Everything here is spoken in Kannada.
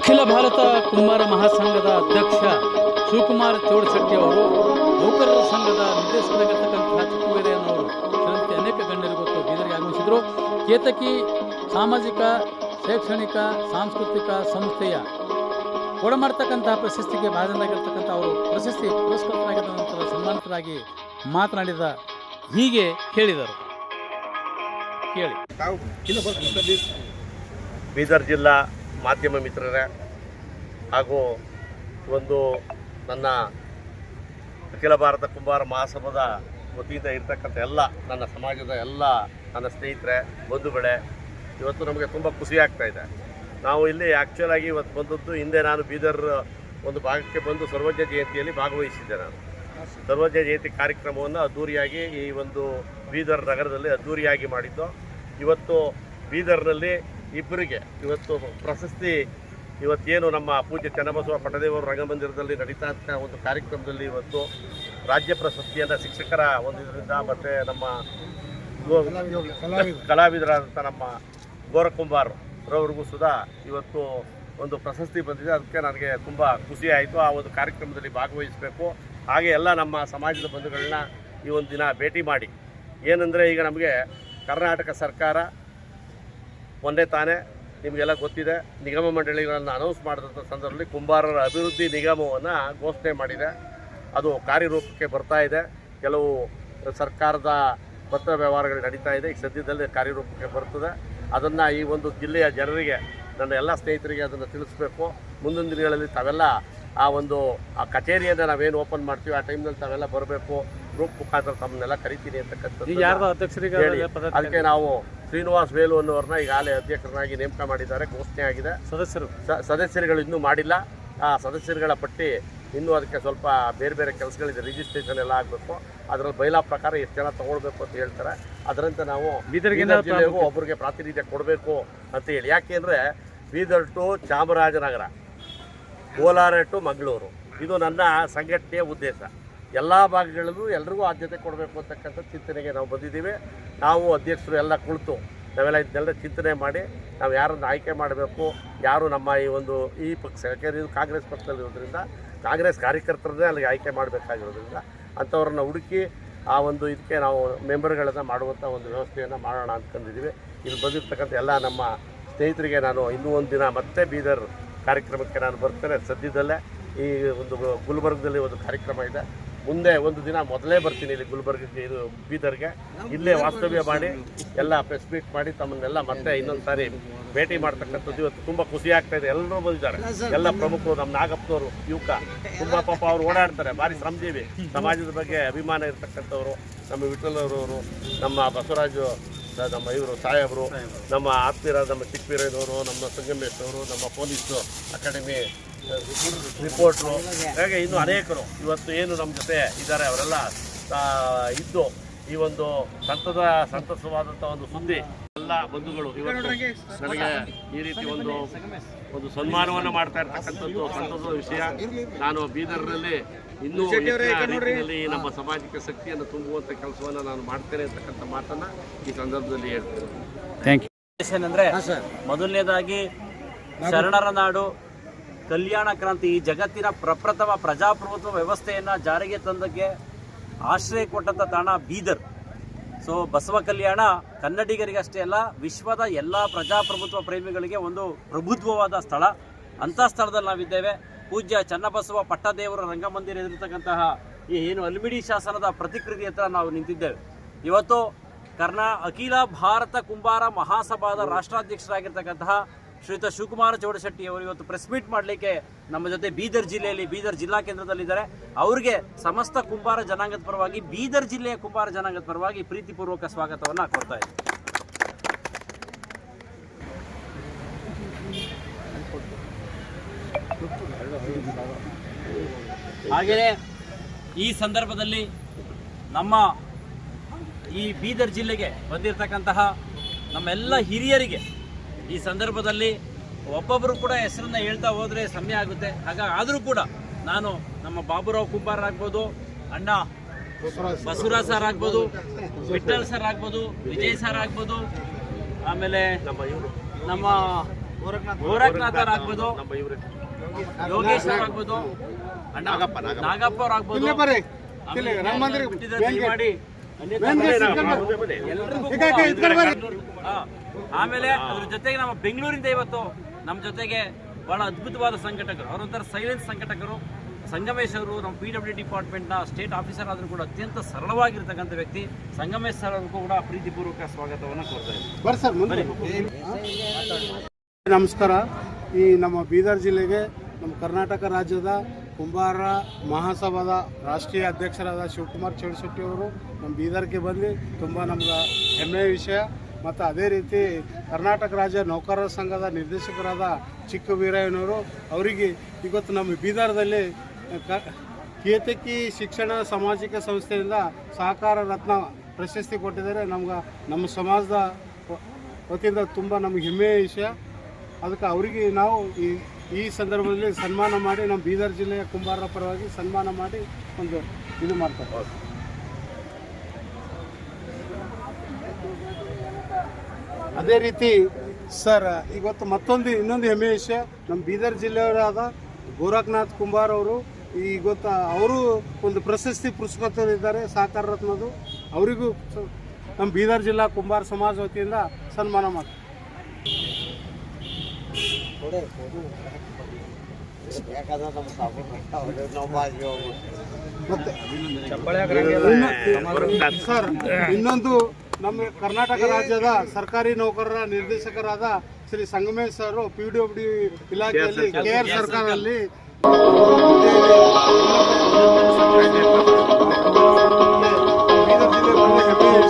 ಅಖಿಲ ಭಾರತ ಕುಮಾರ ಮಹಾಸಂಘದ ಅಧ್ಯಕ್ಷ ಶಿವಕುಮಾರ್ ಚೌಡಶೆಟ್ಟಿ ಅವರು, ನೌಕರರ ಸಂಘದ ನಿರ್ದೇಶಕರಾಗಿರ್ತಕ್ಕಂತಹ ಚಿಕ್ಕವೀರಯ್ಯನವರು ಸೇರಿದಂತೆ ಅನೇಕ ಗಣ್ಯರು ಗೊತ್ತು, ಬೀದರಿಗೆ ಆಗಮಿಸಿದರು. ಕೇತಕಿ ಸಾಮಾಜಿಕ, ಶೈಕ್ಷಣಿಕ, ಸಾಂಸ್ಕೃತಿಕ ಸಂಸ್ಥೆಯ ಕೊಡಮಾಡ್ತಕ್ಕಂತಹ ಪ್ರಶಸ್ತಿಗೆ ಭಾಜನರಾಗಿರ್ತಕ್ಕಂಥ ಅವರು ಪ್ರಶಸ್ತಿ ಪುರಸ್ಕೃತರಾಗಿದ್ದ ನಂತರ ಸನ್ಮಾನಿತರಾಗಿ ಮಾತನಾಡಿದ ಹೀಗೆ ಹೇಳಿದರು. ಕೇಳಿ. ಬೀದರ್ ಜಿಲ್ಲಾ ಮಾಧ್ಯಮ ಮಿತ್ರರೇ, ಹಾಗೂ ಒಂದು ನನ್ನ ಅಖಿಲ ಭಾರತ ಕುಂಬಾರ ಮಹಾಸಭಾದ ವತಿಯಿಂದ ಇರತಕ್ಕಂಥ ಎಲ್ಲ ನನ್ನ ಸಮಾಜದ ಎಲ್ಲ ನನ್ನ ಸ್ನೇಹಿತರೆ, ಬಂಧುಗಳೇ, ಇವತ್ತು ನಮಗೆ ತುಂಬ ಖುಷಿ ಆಗ್ತಾ ಇದೆ. ನಾವು ಇಲ್ಲಿ ಆ್ಯಕ್ಚುಲಾಗಿ ಇವತ್ತು ಬಂದದ್ದು, ಹಿಂದೆ ನಾನು ಬೀದರ್ ಒಂದು ಭಾಗಕ್ಕೆ ಬಂದು ಸರ್ವಜ್ಞ ಜಯಂತಿಯಲ್ಲಿ ಭಾಗವಹಿಸಿದ್ದೆ ನಾನು. ಸರ್ವಜ್ಞ ಜಯಂತಿ ಕಾರ್ಯಕ್ರಮವನ್ನು ಅದ್ದೂರಿಯಾಗಿ ಈ ಒಂದು ಬೀದರ್ ನಗರದಲ್ಲಿ ಅದ್ದೂರಿಯಾಗಿ ಮಾಡಿದ್ದು. ಇವತ್ತು ಬೀದರ್ನಲ್ಲಿ ಇಬ್ಬರಿಗೆ ಇವತ್ತು ಪ್ರಶಸ್ತಿ, ಇವತ್ತೇನು ನಮ್ಮ ಪೂಜ್ಯ ಚನ್ನಬಸವ ಪಟದೇವರು ರಂಗಮಂದಿರದಲ್ಲಿ ನಡೀತಾ ಇದ್ದ ಒಂದು ಕಾರ್ಯಕ್ರಮದಲ್ಲಿ ಇವತ್ತು ರಾಜ್ಯ ಪ್ರಶಸ್ತಿಯನ್ನು ಶಿಕ್ಷಕರ ಒಂದು ಇದರಿಂದ ಮತ್ತು ನಮ್ಮ ಕಲಾವಿದರಾದಂಥ ನಮ್ಮ ಗೋರಕುಂಬಾರ್ ರವರಿಗೂ ಸುಧಾ ಇವತ್ತು ಒಂದು ಪ್ರಶಸ್ತಿ ಬಂದಿದೆ. ಅದಕ್ಕೆ ನನಗೆ ತುಂಬ ಖುಷಿ ಆಯಿತು. ಆ ಒಂದು ಕಾರ್ಯಕ್ರಮದಲ್ಲಿ ಭಾಗವಹಿಸಬೇಕು. ಹಾಗೆ ಎಲ್ಲ ನಮ್ಮ ಸಮಾಜದ ಬಂಧುಗಳನ್ನ ಈ ಒಂದು ದಿನ ಭೇಟಿ ಮಾಡಿ. ಏನಂದರೆ ಈಗ ನಮಗೆ ಕರ್ನಾಟಕ ಸರ್ಕಾರ ಒಂದೇ ತಾನೇ ನಿಮಗೆಲ್ಲ ಗೊತ್ತಿದೆ. ನಿಗಮ ಮಂಡಳಿಗಳನ್ನು ಅನೌನ್ಸ್ ಮಾಡಿದಂಥ ಸಂದರ್ಭದಲ್ಲಿ ಕುಂಬಾರರ ಅಭಿವೃದ್ಧಿ ನಿಗಮವನ್ನು ಘೋಷಣೆ ಮಾಡಿದೆ. ಅದು ಕಾರ್ಯರೂಪಕ್ಕೆ ಬರ್ತಾ ಇದೆ. ಕೆಲವು ಸರ್ಕಾರದ ಪತ್ರ ವ್ಯವಹಾರಗಳು ನಡೀತಾ ಇದೆ. ಈಗ ಸದ್ಯದಲ್ಲೇ ಕಾರ್ಯರೂಪಕ್ಕೆ ಬರ್ತದೆ. ಅದನ್ನು ಈ ಒಂದು ಜಿಲ್ಲೆಯ ಜನರಿಗೆ, ನನ್ನ ಎಲ್ಲ ಸ್ನೇಹಿತರಿಗೆ ಅದನ್ನು ತಿಳಿಸ್ಬೇಕು. ಮುಂದಿನ ದಿನಗಳಲ್ಲಿ ತಾವೆಲ್ಲ ಆ ಒಂದು ಆ ಕಚೇರಿಯನ್ನು ನಾವೇನು ಓಪನ್ ಮಾಡ್ತೀವಿ, ಆ ಟೈಮ್ನಲ್ಲಿ ತಾವೆಲ್ಲ ಬರಬೇಕು. ಗ್ರೂಪ್ ಮುಖಾಂತರ ತಮ್ಮನ್ನೆಲ್ಲ ಕರಿತೀನಿ ಅಂತಕ್ಕಂಥದ್ದು ಅದಕ್ಕೆ ನಾವು ಶ್ರೀನಿವಾಸ್ ವೇಲು ಅನ್ನೋರನ್ನ ಈಗಾಗಲೇ ಅಧ್ಯಕ್ಷರನ್ನಾಗಿ ನೇಮಕ ಮಾಡಿದ್ದಾರೆ ಘೋಷಣೆ ಆಗಿದೆ. ಸದಸ್ಯರು. ಸದಸ್ಯರುಗಳು ಇನ್ನೂ ಮಾಡಿಲ್ಲ. ಆ ಸದಸ್ಯರುಗಳ ಪಟ್ಟಿ ಇನ್ನೂ ಅದಕ್ಕೆ ಸ್ವಲ್ಪ ಬೇರೆ ಬೇರೆ ಕೆಲಸಗಳಿದೆ ರಿಜಿಸ್ಟ್ರೇಷನ್ ಎಲ್ಲ ಆಗಬೇಕು. ಅದರಲ್ಲಿ ಬೈಲಾ ಪ್ರಕಾರ ಎಷ್ಟು ಜನ ತೊಗೊಳ್ಬೇಕು ಅಂತ ಹೇಳ್ತಾರೆ. ಅದರಂತೆ ನಾವು ಜಿಲ್ಲೆಗೂ ಒಬ್ಬರಿಗೆ ಪ್ರಾತಿನಿಧ್ಯ ಕೊಡಬೇಕು ಅಂತ ಹೇಳಿ. ಯಾಕೆಂದರೆ ಬೀದರ್ ಟು ಚಾಮರಾಜನಗರ ಕೋಲಾರ ಟು ಮಂಗಳೂರು. ಇದು ನನ್ನ ಸಂಘಟನೆಯ ಉದ್ದೇಶ. ಎಲ್ಲ ಭಾಗಗಳಲ್ಲೂ ಎಲ್ರಿಗೂ ಆದ್ಯತೆ ಕೊಡಬೇಕು ಅಂತಕ್ಕಂಥ ಚಿಂತನೆಗೆ ನಾವು ಬಂದಿದ್ದೀವಿ. ನಾವು ಅಧ್ಯಕ್ಷರು ಎಲ್ಲ ಕುಳಿತು ನಾವೆಲ್ಲ ಇದನ್ನೆಲ್ಲ ಚಿಂತನೆ ಮಾಡಿ ನಾವು ಯಾರನ್ನು ಆಯ್ಕೆ ಮಾಡಬೇಕು, ಯಾರು ನಮ್ಮ ಈ ಒಂದು ಈ ಪಕ್ಷ ಯಾಕೆಂದರೆ ಇದು ಕಾಂಗ್ರೆಸ್ ಪಕ್ಷದಲ್ಲಿರೋದ್ರಿಂದ ಕಾಂಗ್ರೆಸ್ ಕಾರ್ಯಕರ್ತರನ್ನೇ ಅಲ್ಲಿಗೆ ಆಯ್ಕೆ ಮಾಡಬೇಕಾಗಿರೋದ್ರಿಂದ ಅಂಥವ್ರನ್ನ ಹುಡುಕಿ ಆ ಒಂದು ಇದಕ್ಕೆ ನಾವು ಮೆಂಬರ್ಗಳನ್ನು ಮಾಡುವಂಥ ಒಂದು ವ್ಯವಸ್ಥೆಯನ್ನು ಮಾಡೋಣ ಅಂದ್ಕೊಂಡಿದ್ದೀವಿ. ಇಲ್ಲಿ ಬಂದಿರ್ತಕ್ಕಂಥ ಎಲ್ಲ ನಮ್ಮ ಸ್ನೇಹಿತರಿಗೆ ನಾನು ಇನ್ನೂ ಒಂದು ದಿನ ಮತ್ತೆ ಬೀದರ್ ಕಾರ್ಯಕ್ರಮಕ್ಕೆ ನಾನು ಬರ್ತೇನೆ. ಸದ್ಯದಲ್ಲೇ ಈ ಒಂದು ಗುಲ್ಬರ್ಗದಲ್ಲಿ ಒಂದು ಕಾರ್ಯಕ್ರಮ ಇದೆ. ಮುಂದೆ ಒಂದು ದಿನ ಮೊದಲೇ ಬರ್ತೀನಿ ಇಲ್ಲಿ ಗುಲ್ಬರ್ಗಕ್ಕೆ ಇದು ಬೀದರ್ಗೆ. ಇಲ್ಲೇ ವಾಸ್ತವ್ಯ ಮಾಡಿ ಎಲ್ಲ ಪ್ರೆಸ್ ಮೀಟ್ ಮಾಡಿ ತಮ್ಮನ್ನೆಲ್ಲ ಮತ್ತೆ ಇನ್ನೊಂದು ಸಾರಿ ಭೇಟಿ ಮಾಡ್ತಕ್ಕಂಥದ್ದು ಇವತ್ತು ತುಂಬ ಖುಷಿ ಆಗ್ತಾ ಇದೆ. ಎಲ್ಲರೂ ಬಂದಿದ್ದಾರೆ. ಎಲ್ಲ ಪ್ರಮುಖರು ನಮ್ಮ ನಾಗಪ್ಪನವರು ಯುವಕ. ತುಂಬ ಪಾಪ ಅವರು ಓಡಾಡ್ತಾರೆ. ಭಾರಿ ಶ್ರಮಜೀವಿ. ಸಮಾಜದ ಬಗ್ಗೆ ಅಭಿಮಾನ ಇರ್ತಕ್ಕಂಥವ್ರು ನಮ್ಮ ವಿಠಲರವರು ನಮ್ಮ ಬಸವರಾಜು ನಮ್ಮ ಇವರು ಸಾಹೇಬರು ನಮ್ಮ ಆತ್ಮೀರ ನಮ್ಮ ಚಿಕ್ಕವೀರಯ್ಯನವರು ನಮ್ಮ ಸಂಗಮೇಶ್ವರು ನಮ್ಮ ಪೊಲೀಸ್ ಅಕಾಡೆಮಿ ರಿಪೋರ್ಟ್ರು. ಹಾಗೆ ಇನ್ನು ಅನೇಕರು ಇವತ್ತು ಏನು ನಮ್ಮ ಜೊತೆ ಇದ್ದಾರೆ ಅವರೆಲ್ಲ ಇದ್ದು ಈ ಒಂದು ಸಂತದ ಸಂತಸವಾದಂಥ ಒಂದು ಸುದ್ದಿ ಎಲ್ಲ ಬಂಧುಗಳು ಇವತ್ತು ನನಗೆ ಈ ರೀತಿ ಒಂದು ಒಂದು ಸನ್ಮಾನವನ್ನು ಮಾಡ್ತಾ ಇರ್ತಕ್ಕಂಥದ್ದು ಸಂತಸದ ವಿಷಯ. ನಾನು ಬೀದರ್ನಲ್ಲಿ ಇನ್ನೂ ರೀತಿಯಲ್ಲಿ ನಮ್ಮ ಸಮಾಜಕ್ಕೆ ಶಕ್ತಿಯನ್ನು ತುಂಬುವಂಥ ಕೆಲಸವನ್ನು ನಾನು ಮಾಡ್ತೇನೆ ಅಂತಕ್ಕಂಥ ಮಾತನ್ನು ಈ ಸಂದರ್ಭದಲ್ಲಿ ಹೇಳ್ತೇನೆ. ಥ್ಯಾಂಕ್ ಯು ಏನಂದ್ರೆ ಮೊದಲನೇದಾಗಿ ಶರಣರ ನಾಡು ಕಲ್ಯಾಣ ಕ್ರಾಂತಿ ಈ ಜಗತ್ತಿನ ಪ್ರಪ್ರಥಮ ಪ್ರಜಾಪ್ರಭುತ್ವ ವ್ಯವಸ್ಥೆಯನ್ನ ಜಾರಿಗೆ ತಂದಕ್ಕೆ ಆಶ್ರಯ ಕೊಟ್ಟಂತ ತಾಣ ಬೀದರ್. ಸೊ ಬಸವ ಕಲ್ಯಾಣ ಕನ್ನಡಿಗರಿಗೆ ಅಷ್ಟೇ ಅಲ್ಲ, ವಿಶ್ವದ ಎಲ್ಲ ಪ್ರಜಾಪ್ರಭುತ್ವ ಪ್ರೇಮಿಗಳಿಗೆ ಒಂದು ಪ್ರಭುತ್ವವಾದ ಸ್ಥಳ. ಅಂಥ ಸ್ಥಳದಲ್ಲಿ ನಾವಿದ್ದೇವೆ. ಪೂಜ್ಯ ಚನ್ನಬಸವ ಪಟ್ಟದೇವರ ರಂಗಮಂದಿರ ಎದುರಿರ್ತಕ್ಕಂತಹ ಈ ಏನು ಅಲ್ಮಿಡಿ ಶಾಸನದ ಪ್ರತಿಕೃತಿ ಹತ್ರ ನಾವು ನಿಂತಿದ್ದೇವೆ. ಇವತ್ತು ಕರ್ನಾ ಅಖಿಲ ಭಾರತ ಕುಂಬಾರ ಮಹಾಸಭಾದ ರಾಷ್ಟ್ರಾಧ್ಯಕ್ಷರಾಗಿರ್ತಕ್ಕಂತಹ ಶ್ರೀಯುತ ಶಿವಕುಮಾರ ಚೌಡಶೆಟ್ಟಿ ಅವರು ಇವತ್ತು ಪ್ರೆಸ್ ಮೀಟ್ ಮಾಡಲಿಕ್ಕೆ ನಮ್ಮ ಜೊತೆ ಬೀದರ್ ಜಿಲ್ಲೆಯಲ್ಲಿ, ಬೀದರ್ ಜಿಲ್ಲಾ ಕೇಂದ್ರದಲ್ಲಿದ್ದಾರೆ. ಅವರಿಗೆ ಸಮಸ್ತ ಕುಂಬಾರ ಜನಾಂಗದ ಪರವಾಗಿ, ಬೀದರ್ ಜಿಲ್ಲೆಯ ಕುಂಬಾರ ಜನಾಂಗದ ಪರವಾಗಿ ಪ್ರೀತಿಪೂರ್ವಕ ಸ್ವಾಗತವನ್ನು ಕೊಡ್ತಾ ಇದ್ದೀನಿ. ಹಾಗೆಯೇ ಈ ಸಂದರ್ಭದಲ್ಲಿ ನಮ್ಮ ಈ ಬೀದರ್ ಜಿಲ್ಲೆಗೆ ಬಂದಿರತಕ್ಕಂತಹ ನಮ್ಮೆಲ್ಲ ಹಿರಿಯರಿಗೆ ಈ ಸಂದರ್ಭದಲ್ಲಿ ಒಬ್ಬೊಬ್ಬರು ಕೂಡ ಹೆಸರನ್ನ ಹೇಳ್ತಾ ಹೋದರೆ ಸಮಯ ಆಗುತ್ತೆ. ಹಾಗಾಗಿ ಆದರೂ ಕೂಡ ನಾನು ನಮ್ಮ ಬಾಬುರಾವ್ ಕುಂಬಾರ್ ಆಗ್ಬೋದು ಅಣ್ಣ ಬಸವರಾಜ್ ಸರ್ ಆಗ್ಬೋದು ವಿಠಲ್ ಸರ್ ಆಗ್ಬೋದು ವಿಜಯ್ ಸರ್ ಆಗ್ಬೋದು ಆಮೇಲೆ ನಮ್ಮ ಇವರು. ನಮ್ಮ ಗೋರಖ್ನಾಥ್ ಅವ್ರು ಆಗ್ಬೋದು ಯೋಗೇಶ್ ಸರ್ ಆಗ್ಬೋದು ಅಣ್ಣ ನಾಗಪ್ಪ ಅವ್ರು ಆಗ್ಬೋದು. ಮಾಡಿ ಬರ್ರಿ. ಆಮೇಲೆ ಅದ್ರ ಜೊತೆಗೆ ನಮ್ಮ ಬೆಂಗಳೂರಿಂದ ಇವತ್ತು ನಮ್ಮ ಜೊತೆಗೆ ಬಹಳ ಅದ್ಭುತವಾದ ಸಂಘಟಕರು. ಅವರೊಂಥರ ಸೈಲೆನ್ಸ್ ಸಂಘಟಕರು. ಸಂಗಮೇಶ್ ಅವರು ನಮ್ಮ ಪಿ ಡಬ್ಲ್ಯೂ ಡಿಪಾರ್ಟ್ಮೆಂಟ್ನ ಸ್ಟೇಟ್ ಆಫೀಸರ್ ಆದರೂ ಕೂಡ ಅತ್ಯಂತ ಸರಳವಾಗಿರ್ತಕ್ಕಂಥ ವ್ಯಕ್ತಿ. ಸಂಗಮೇಶ್ ಸರ್ ಅವ್ರಿಗೂ ಕೂಡ ಪ್ರೀತಿಪೂರ್ವಕ ಸ್ವಾಗತವನ್ನು ಮುಂದೆ. ನಮಸ್ಕಾರ. ಈ ನಮ್ಮ ಬೀದರ್ ಜಿಲ್ಲೆಗೆ ನಮ್ಮ ಕರ್ನಾಟಕ ರಾಜ್ಯದ ಕುಂಬಾರ ಮಹಾಸಭಾದ ರಾಷ್ಟ್ರೀಯ ಅಧ್ಯಕ್ಷರಾದ ಶಿವಕುಮಾರ್ ಚೌಡಶೆಟ್ಟಿ ಅವರು ನಮ್ಮ ಬೀದರ್ಗೆ ಬಂದು ತುಂಬ ನಮ್ಗೆ ಹೆಮ್ಮೆಯ ವಿಷಯ. ಮತ್ತು ಅದೇ ರೀತಿ ಕರ್ನಾಟಕ ರಾಜ್ಯ ನೌಕರರ ಸಂಘದ ನಿರ್ದೇಶಕರಾದ ಚಿಕ್ಕ ವೀರಯ್ಯನವರು ಅವರಿಗೆ ಇವತ್ತು ನಮ್ಮ ಬೀದರ್ದಲ್ಲಿ ಕೇತಕಿ ಶಿಕ್ಷಣ ಸಾಮಾಜಿಕ ಸಂಸ್ಥೆಯಿಂದ ಸಹಕಾರ ರತ್ನ ಪ್ರಶಸ್ತಿ ಕೊಟ್ಟಿದ್ದಾರೆ. ನಮ್ಗೆ, ನಮ್ಮ ಸಮಾಜದ ವತಿಯಿಂದ ತುಂಬ ನಮ್ಗೆ ಹೆಮ್ಮೆಯ ವಿಷಯ. ಅದಕ್ಕೆ ಅವರಿಗೆ ನಾವು ಈ ಈ ಸಂದರ್ಭದಲ್ಲಿ ಸನ್ಮಾನ ಮಾಡಿ ನಮ್ಮ ಬೀದರ್ ಜಿಲ್ಲೆಯ ಕುಂಬಾರರ ಪರವಾಗಿ ಸನ್ಮಾನ ಮಾಡಿ ಒಂದು ಇದು ಮಾಡ್ತಾರೆ ಅದೇ ರೀತಿ, ಸರ್, ಇವತ್ತು ಮತ್ತೊಂದು, ಇನ್ನೊಂದು ಹೆಮ್ಮೆಯ ವಿಷಯ, ನಮ್ಮ ಬೀದರ್ ಜಿಲ್ಲೆಯವರಾದ ಗೋರಖನಾಥ್ ಕುಂಬಾರ್ ಅವರು ಇವತ್ತು ಅವರು ಒಂದು ಪ್ರಶಸ್ತಿ ಪುರಸ್ಕೃತರಿದ್ದಾರೆ ಸಹಕಾರ ರತ್ನದು ಅವರಿಗೂ ನಮ್ಮ ಬೀದರ್ ಜಿಲ್ಲಾ ಕುಂಬಾರ ಸಮಾಜ ವತಿಯಿಂದ ಸನ್ಮಾನ ಮಾಡ್ತಾರೆ ಮತ್ತೆ ಸರ್, ಇನ್ನೊಂದು ನಮ್ಮ ಕರ್ನಾಟಕ ರಾಜ್ಯದ ಸರ್ಕಾರಿ ನೌಕರರ ನಿರ್ದೇಶಕರಾದ ಶ್ರೀ ಸಂಗಮೇಶ್ ಅವರು ಪಿ ಡಿ ಡಿ ಇಲಾಖೆಯಲ್ಲಿ ಕೆ ಆರ್ ಸರ್ಕಾರದಲ್ಲಿ ಬೀದರ್ ಜಿಲ್ಲೆ